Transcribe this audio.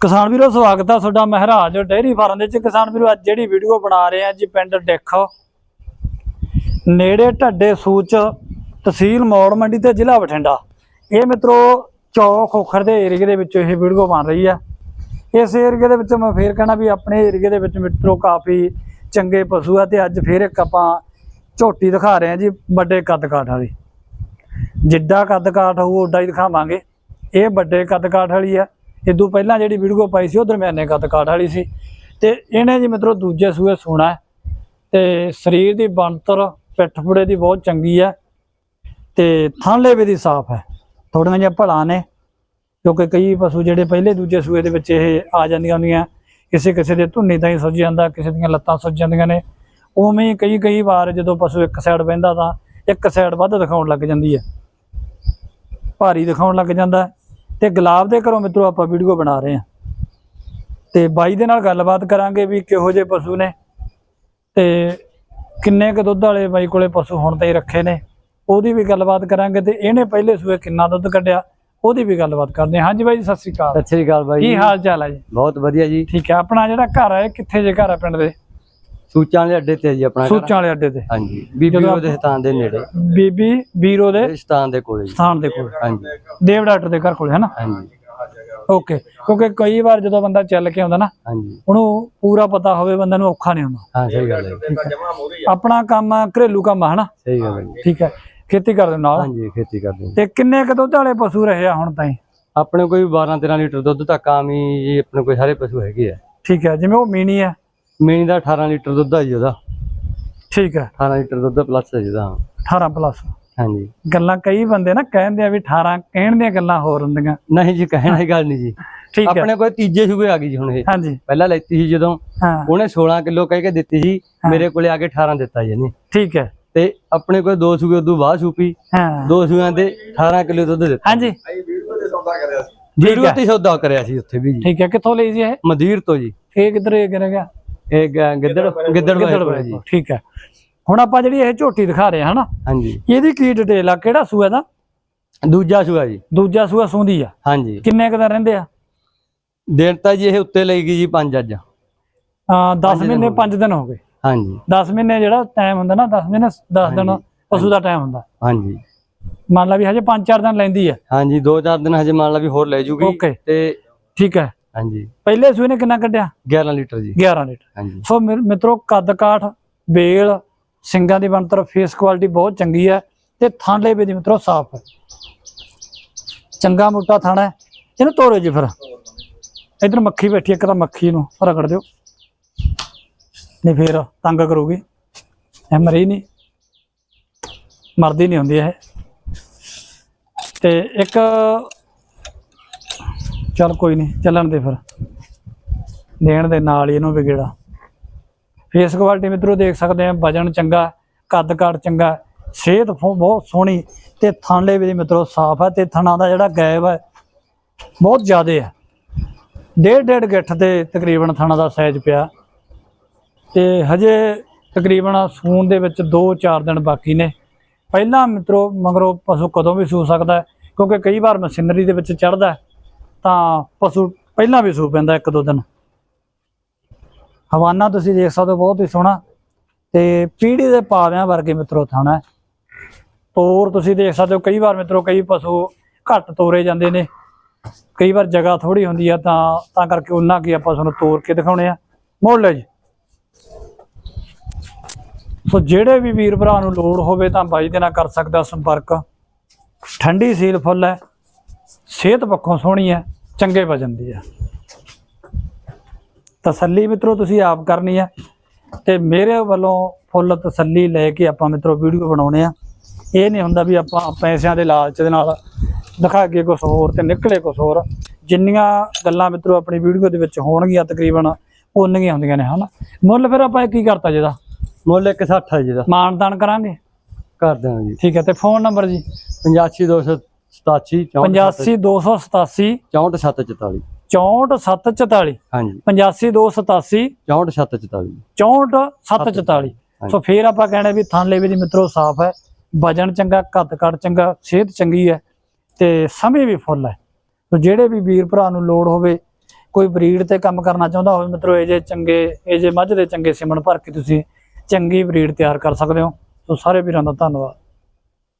ਕਿਸਾਨ ਵੀਰੋ, ਸਵਾਗਤ ਆ ਤੁਹਾਡਾ ਮਹਿਰਾਜ ਡੇਅਰੀ ਫਾਰਮ ਦੇ ਵਿੱਚ। ਕਿਸਾਨ ਵੀਰੋ, ਅੱਜ ਜਿਹੜੀ ਵੀਡੀਓ ਬਣਾ ਰਹੇ ਆ ਜੀ ਪਿੰਡ ਡਿੱਖ। ਨੇੜੇ ਢੱਡੇ ਸੂਚ ਤਹਿਸੀਲ ਮੌੜ ਮੰਡੀ ਤੇ ਜ਼ਿਲ੍ਹਾ ਬਠਿੰਡਾ। ਇਹ ਮਿੱਤਰੋ, ਚੌਕ ਖੋਖਰ ਦੇ ਏਰੀਏ ਦੇ ਵਿੱਚ ਇਹ ਵੀਡੀਓ ਬਣ ਰਹੀ ਆ। ਇਸ ਏਰੀਏ ਦੇ ਵਿੱਚ ਮੈਂ ਫੇਰ ਕਹਿਣਾ ਵੀ ਆਪਣੇ ਏਰੀਏ ਦੇ ਵਿੱਚ ਮਿੱਤਰੋ, ਕਾਫੀ ਚੰਗੇ ਪਸ਼ੂ ਆ ਤੇ ਅੱਜ ਫੇਰ ਇੱਕ ਆਪਾਂ ਝੋਟੀ ਦਿਖਾ ਰਹੇ ਆ ਜੀ ਵੱਡੇ ਕੱਦ ਕਾਠ ਵਾਲੀ। ਜਿੱਡਾ ਕੱਦ ਕਾਠ ਹੋਊ, ਓਡਾ ਹੀ ਦਿਖਾਵਾਂਗੇ। ਇਹ ਵੱਡੇ ਕੱਦ ਕਾਠ ਵਾਲੀ ਆ। ਇਦੋਂ ਪਹਿਲਾਂ ਜਿਹੜੀ ਵੀਡੀਓ ਪਾਈ ਸੀ, ਉਹ ਦਰਮਿਆਨੇ ਕੱਦ ਕਾਠ ਵਾਲੀ ਸੀ। ਤੇ ਇਹਨੇ ਜੀ ਮਿੱਤਰੋ ਦੂਜੇ ਸੂਏ ਸੋਣਾ ਹੈ। ਤੇ ਸਰੀਰ ਦੀ ਬਣਤਰ, ਪਿੱਠ ਫੁੜੇ ਦੀ ਬਹੁਤ ਚੰਗੀ ਹੈ। ਤੇ ਥਾਂਲੇ ਵੀ ਦੀ ਸਾਫ਼ ਹੈ। ਥੋੜੀਆਂ ਜਿਹੀਆਂ ਭਲਾ ਨੇ ਕਿਉਂਕਿ ਕਈ ਪਸ਼ੂ ਜਿਹੜੇ ਪਹਿਲੇ ਦੂਜੇ ਸੂਏ ਦੇ ਵਿੱਚ ਇਹ ਆ ਜਾਂਦੀਆਂ ਹੁੰਦੀਆਂ। ਕਿਸੇ ਕਿਸੇ ਦੇ ਧੁੰਨੀ ਤਾਂ ਹੀ ਸੁੱਜ ਜਾਂਦਾ, ਕਿਸੇ ਦੀਆਂ ਲੱਤਾਂ ਸੁੱਜ ਜਾਂਦੀਆਂ ਨੇ। ਉਵੇਂ ਕਈ ਕਈ ਵਾਰ ਜਦੋਂ ਪਸ਼ੂ ਇੱਕ ਸਾਈਡ ਬਹਿੰਦਾ ਤਾਂ ਇੱਕ ਸਾਈਡ ਵੱਧ ਦਿਖਾਉਣ ਲੱਗ ਜਾਂਦੀ ਹੈ। ਭਾਰੀ ਦਿਖਾਉਣ ਲੱਗ ਜਾਂਦਾ ਤੇ ਗੁਲਾਬ ਦੇ ਘਰੋਂ ਮਿੱਤਰੋ ਆਪਾਂ ਵੀਡੀਓ ਬਣਾ ਰਹੇ ਹਾਂ। ਤੇ ਬਾਈ ਦੇ ਨਾਲ ਗੱਲਬਾਤ ਕਰਾਂਗੇ ਵੀ ਕਿਹੋ ਜਿਹੇ ਪਸ਼ੂ ਨੇ ਤੇ ਕਿੰਨੇ ਕੁ ਦੁੱਧ ਵਾਲੇ ਬਾਈ ਕੋਲੇ ਪਸ਼ੂ ਹੁਣ ਤਾਈ ਰੱਖੇ ਨੇ। ਉਹਦੀ ਵੀ ਗੱਲਬਾਤ ਕਰਾਂਗੇ ਤੇ ਇਹਨੇ ਪਹਿਲੇ ਸੂਏ ਕਿੰਨਾ ਦੁੱਧ ਕੱਢਿਆ ਉਹਦੀ ਵੀ ਗੱਲਬਾਤ ਕਰਦੇ ਹਾਂ। ਹਾਂਜੀ ਬਾਈ ਜੀ ਸਤਿ ਸ੍ਰੀ ਅਕਾਲ। ਸਤਿ ਸ੍ਰੀ ਅਕਾਲ ਬਾਈ ਕੀ। ਹਾਲ ਚਾਲ ਹੈ ਜੀ? ਬਹੁਤ ਵਧੀਆ ਜੀ। ਠੀਕ ਹੈ ਆਪਣਾ ਜਿਹੜਾ ਘਰ ਹੈ ਕਿੱਥੇ ਜੇ ਘਰ ਹੈ ਪਿੰਡ ਦੇ? ਸੂਚਾਂ ਦੇ ਅੱਡੇ ਤੇ ਜੀ ਆਪਣਾ ਘਰ। ਸੂਚਾਂ ਵਾਲੇ ਅੱਡੇ ਤੇ। ਹਾਂਜੀ ਬੀਬੀ ਜਦੋਂ ਉਹਦੇ ਸਥਾਨ ਦੇ ਨੇੜੇ। ਬੀਬੀ ਵੀਰੋ ਦੇ ਸਥਾਨ ਦੇ ਕੋਲੇ ਜੀ। ਸਥਾਨ ਦੇ ਕੋਲ। ਹਾਂਜੀ। ਦੇਵ ਡਾਕਟਰ ਦੇ ਘਰ ਕੋਲ ਹੈ ਨਾ? ਹਾਂਜੀ। ਓਕੇ ਕਿਉਂਕਿ ਕਈ ਵਾਰ ਜਦੋਂ ਬੰਦਾ ਚੱਲ ਕੇ ਆਉਂਦਾ ਨਾ ਹਾਂਜੀ। ਉਹਨੂੰ ਪੂਰਾ ਪਤਾ ਹੋਵੇ ਬੰਦੇ ਨੂੰ ਔਖਾ ਨਹੀਂ ਹੁੰਦਾ। ਹਾਂ ਸਹੀ ਗੱਲ ਹੈ। ਜੀ। ਆਪਣਾ ਕੰਮ ਆ, ਘਰੇਲੂ ਕੰਮ ਆ ਹਨਾ ਸਹੀ ਗੱਲ ਹੈ ਜੀ। ਠੀਕ ਹੈ। ਖੇਤੀ ਕਰਦੇ ਨਾਲ? ਹਾਂਜੀ ਖੇਤੀ ਕਰਦੇ। ਤੇ ਕਿੰਨੇ ਕੁ ਦੁੱਧ ਵਾਲੇ ਪਸ਼ੂ ਰਹੇ ਆ ਹੁਣ ਤਾਈਂ? ਆਪਣੇ ਕੋਈ 12 13 ਲੀਟਰ ਦੁੱਧ ਤੱਕ ਆਮ ਹੀ ਜੀ ਆਪਣੇ ਕੋਈ ਸਾਰੇ ਪਸ਼ੂ ਹੈਗੇ ਆ। ਠੀਕ ਹੈ ਜਿਵੇਂ ਉਹ ਮੀਨੀ ਹੈ। ਮੇਨੀ ਦਾ 18 ਲੀਟਰ ਦੁੱਧ ਆ ਜੀ ਉਹਦਾ। ਠੀਕ ਹੈ। 18 ਲੀਟਰ ਦੁੱਧ ਪਲੱਸ ਹੈ ਜਿਹਦਾ 18 ਪਲੱਸ ਹਾਂਜੀ। ਗੱਲਾਂ ਕਈ ਬੰਦੇ ਨਾ ਕਹਿੰਦੇ ਆ ਵੀ 18 ਕਹਿਣ ਦੀਆਂ ਗੱਲਾਂ ਹੋਰ ਹੁੰਦੀਆਂ। ਨਹੀਂ ਜੀ ਕਹਿਣ ਦੀ ਗੱਲ ਨਹੀਂ ਜੀ। ਠੀਕ ਹੈ। ਆਪਣੇ ਕੋਲ ਤੀਜੇ ਸੂਬੇ ਆ ਗਈ ਜੀ ਹੁਣ ਇਹ। ਹਾਂਜੀ। ਪਹਿਲਾਂ ਲੈਤੀ ਸੀ ਜਦੋਂ। ਉਹਨੇ 16 ਕਿਲੋ ਕਹਿ ਕੇ ਦਿੱਤੀ ਜੀ ਮੇਰੇ ਕੋਲੇ ਆ ਕੇ 18 ਦਿੱਤਾ ਜੀ ਇਹਨੇ। ਠੀਕ ਹੈ। ਤੇ ਆਪਣੇ ਕੋਲ ਦੋ ਸੂਏ ਉਦੋਂ ਬਾਅਦ ਸੂਪੀ। ਹਾਂ। ਦੋ ਸੂਆਂ ਦੇ 18 ਕਿਲੋ ਦੁੱਧ ਦਿੱਤਾ। ਹਾਂਜੀ। ਵੀਡੀਓ ਤੇ ਸੌਦਾ ਕਰਿਆ ਸੀ। ਉੱਥੇ ਵੀ ਜੀ। ਠੀਕ ਹੈ। ਕਿੱਥੋਂ ਲਈ ਜੀ ਇਹ? ਮਦੀਰ ਤੋਂ ਜੀ। ਇਹ ਕਿੱਧਰ ਗਿਰ ਗਿਆ? ਇਹ ਗ- ਗਿੱਦੜ ਗਿੱਦੜ ਵਾਲੇ ਕੋਲ ਗਿੱਦੜਬਾਹੇ ਜੀ। ਤੋਂ, ਠੀਕ ਹੈ। ਹੁਣ ਆਪਾਂ ਜਿਹੜੀ ਇਹ ਝੋਟੀ ਦਿਖਾ ਰਹੇ ਹਾਂ ਹਨਾ ਹਾਂਜੀ। ਇਹਦੀ ਕੀ ਡਿਟੇਲ ਆ? ਕਿਹੜਾ ਸੂਆ ਦਾ ਦੂਜਾ ਸੂਆ ਜੀ। ਦੂਜਾ ਸੂਆ ਸੂੰਦੀ ਆ। ਹਾਂਜੀ। ਕਿੰਨੇ ਕੁ ਦਿਨ ਰਹਿੰਦੇ ਆ? ਦਿਨ ਤਾਂ ਜੀ ਇਹ ਉੱਤੇ ਲਈ ਗਈ ਜੀ ਪੰਜ ਅੱਜ। ਹਾਂ 10 ਮਹੀਨੇ 5 ਦਿਨ ਹੋ ਗਏ। ਹਾਂਜੀ। 10 ਮਹੀਨੇ ਜਿਹੜਾ ਟਾਈਮ ਹੁੰਦਾ ਨਾ 10 ਮਹੀਨੇ 10 ਦਿਨ ਪਸ਼ੂ ਦਾ ਟਾਈਮ ਹੁੰਦਾ। ਹਾਂਜੀ। ਮੰਨ ਲਾ ਵੀ ਹਜੇ 5-4 ਦਿਨ ਲੈਂਦੀ ਹੈ ਹਾਂਜੀ ਦੋ ਚਾਰ ਦਿਨ ਹਜੇ ਮੰਨ ਲਾ ਵੀ ਹੋਰ ਲੈ ਜੂਗੀ ਓਕੇ ਤੇ ਠੀਕ ਹੈ। ਹਾਂਜੀ। ਪਹਿਲੇ ਸੂਏ ਨੇ ਕਿੰਨਾ ਕੱਢਿਆ? 11 ਲੀਟਰ ਜੀ। 11 ਲੀਟਰ। ਹਾਂਜੀ। ਸੋ ਮਿੱਤਰੋ ਕੱਦ ਕਾਠ ਬੇਲ ਸਿੰਗਾਂ ਦੀ ਬਣਤਰ ਫੇਸ ਕੁਆਲਿਟੀ ਬਹੁਤ ਚੰਗੀ ਹੈ ਤੇ ਥਾਂਲੇ ਵੀ ਦੀ ਮਿੱਤਰੋ ਸਾਫ਼ ਹੈ। ਚੰਗਾ ਮੋਟਾ ਥਾਣਾ ਹੈ। ਇਹਨੂੰ ਤੋੜੋ ਜੀ ਫਿਰ। ਇਧਰ ਮੱਖੀ ਬੈਠੀ ਇੱਕ ਤਾਂ ਮੱਖੀ ਨੂੰ ਰਗੜ ਦਿਓ। ਨਹੀਂ ਫੇਰ ਤੰਗ ਕਰੂਗੀ। ਇਹ ਮਰੀ ਨਹੀਂ। ਮਰਦੀ ਨਹੀਂ ਹੁੰਦੀ ਇਹ। ਤੇ ਇੱਕ ਚੱਲ ਕੋਈ ਨਹੀਂ, ਚੱਲਣ ਦੇ ਫਿਰ। ਦੇਣ ਦੇ ਨਾਲ ਹੀ ਇਹਨੂੰ ਵੀ ਗੇੜਾ। ਫੇਸ ਕੁਆਲਿਟੀ ਮਿੱਤਰੋ ਦੇਖ ਸਕਦੇ ਆ, ਵਜਨ ਚੰਗਾ ਕੱਦ ਕਾਠ ਚੰਗਾ, ਸਿਹਤ ਫੋ- ਬਹੁਤ ਸੋਹਣੀ ਤੇ ਥਾਂਲੇ ਵੀ ਮਿੱਤਰੋ ਸਾਫ਼ ਹੈ ਤੇ ਥਣਾ ਦਾ ਜਿਹੜਾ ਗੈਬ ਹੈ ਬਹੁਤ ਜ਼ਿਆਦਾ ਹੈ ਡੇਢ ਡੇਢ ਗਿੱਠ ਤੇ ਤਕਰੀਬਨ ਥਣਾ ਦਾ ਸਾਈਜ਼ ਪਿਆ। ਤੇ ਹਜੇ ਤਕਰੀਬਨ ਸੂਣ ਦੇ ਵਿੱਚ 2-4 ਦਿਨ ਬਾਕੀ ਨੇ। ਪਹਿਲਾਂ ਮਿੱਤਰੋ ਮਗਰੋਂ ਪਸ਼ੂ ਕਦੋਂ ਵੀ ਸੂ ਸਕਦਾ, ਕਿਉਂਕਿ ਕਈ ਵਾਰ ਮਸ਼ੀਨਰੀ ਦੇ ਵਿੱਚ ਚੜਦਾ ਤਾਂ ਪਸ਼ੂ ਪਹਿਲਾਂ ਵੀ ਸੂ ਪੈਂਦਾ ਇੱਕ ਦੋ ਦਿਨ। ਹਵਾਨਾ ਤੁਸੀਂ ਦੇਖ ਸਕਦੇ ਹੋ, ਬਹੁਤ ਹੀ ਸੋਹਣਾ ਤੇ ਪੀੜੀ ਦੇ ਪਾਵਿਆਂ ਵਰਗੇ ਮਿੱਤਰੋ ਥਾਣਾ ਤੋਰ ਤੁਸੀਂ ਦੇਖ ਸਕਦੇ ਹੋ, ਕਈ ਵਾਰ ਮਿੱਤਰੋ ਕਈ ਪਸ਼ੂ ਘੱਟ ਤੋਰੇ ਜਾਂਦੇ ਨੇ। ਕਈ ਵਾਰ ਜਗ੍ਹਾ ਥੋੜੀ ਹੁੰਦੀ ਆ ਤਾਂ ਤਾਂ ਕਰਕੇ ਉਹਨਾਂ ਕੀ ਆਪਾਂ ਤੁਹਾਨੂੰ ਤੋਰ ਕੇ ਦਿਖਾਉਣੇ ਆ। ਮੋੜ ਲਓ ਜੀ। ਸੋ ਜਿਹੜੇ ਵੀ ਵੀਰ ਭਰਾ ਨੂੰ ਲੋੜ ਹੋਵੇ ਤਾਂ ਬਾਈ ਦੇ ਨਾਲ ਕਰ ਸਕਦਾ ਸੰਪਰਕ। ਠੰਡੀ ਸੀਲ ਫੁੱਲ ਹੈ। ਸਿਹਤ ਪੱਖੋਂ ਸੋਹਣੀ ਹੈ ਚੰਗੇ ਵਜਨ ਦੀ ਹੈ। ਤਸੱਲੀ ਮਿੱਤਰੋ ਤੁਸੀਂ ਆਪ ਕਰਨੀ ਹੈ ਤੇ ਮੇਰੇ ਵੱਲੋਂ ਫੁੱਲ ਤਸੱਲੀ ਲੈ ਕੇ ਆਪਾਂ ਮਿੱਤਰੋ ਵੀਡੀਓ ਬਣਾਉਣੇ ਆ। ਇਹ ਨਹੀਂ ਹੁੰਦਾ ਵੀ ਆਪਾਂ ਪੈਸਿਆਂ ਦੇ ਲਾਲਚ ਦੇ ਨਾਲ ਦਿਖਾ ਕੇ ਕੁਝ ਹੋਰ ਤੇ ਨਿਕਲੇ ਕੁਝ ਹੋਰ। ਜਿੰਨੀਆਂ ਗੱਲਾਂ ਮਿੱਤਰੋ ਆਪਣੀ ਵੀਡੀਓ ਦੇ ਵਿੱਚ ਹੋਣਗੀਆਂ ਤਕਰੀਬਨ ਉਨੀਆਂ ਹੁੰਦੀਆਂ ਨੇ ਹਨਾ? ਮੁੱਲ ਫਿਰ ਆਪਾਂ ਇਹ ਕੀ ਕਰਤਾ ਜਿਹਦਾ ਮੁੱਲ 160 ਹੈ ਜੀ ਦਾ ਮਾਨਦਾਨ ਕਰਾਂਗੇ? ਕਰ ਦੇਣਾ ਜੀ। ਠੀਕ ਹੈ ਤੇ ਫੋਨ ਨੰਬਰ ਜੀ? 85287 85287 64744 64744 ਹਾਂਜੀ। 85287 64744 64744 ਸੋ ਫੇਰ ਆਪਾਂ ਕਹਿਣਾ ਵੀ ਥਾਂਲੇ ਵੀ ਦੀ ਮਿੱਤਰੋ ਸਾਫ਼ ਹੈ। ਵਜਨ ਚੰਗਾ ਕੱਦ ਕੱਦ ਚੰਗਾ ਸਿਹਤ ਚੰਗੀ ਹੈ ਤੇ ਸਮੇਂ ਵੀ ਫੁੱਲ ਹੈ। ਸੋ ਜਿਹੜੇ ਵੀ ਵੀਰ ਭਰਾ ਨੂੰ ਲੋੜ ਹੋਵੇ ਕੋਈ ਬਰੀਡ ਤੇ ਕੰਮ ਕਰਨਾ ਚਾਹੁੰਦਾ ਹੋਵੇ ਮਿੱਤਰੋ ਇਹ ਜੇ ਚੰਗੇ ਇਹ ਜੇ ਮੱਝ ਦੇ ਚੰਗੇ ਸਿਮਣ ਭਰ ਕੇ ਤੁਸੀਂ ਚੰਗੀ ਬਰੀਡ ਤਿਆਰ ਕਰ ਸਕਦੇ ਹੋ। ਸੋ ਸਾਰੇ ਵੀਰਾਂ ਦਾ ਧੰਨਵਾਦ।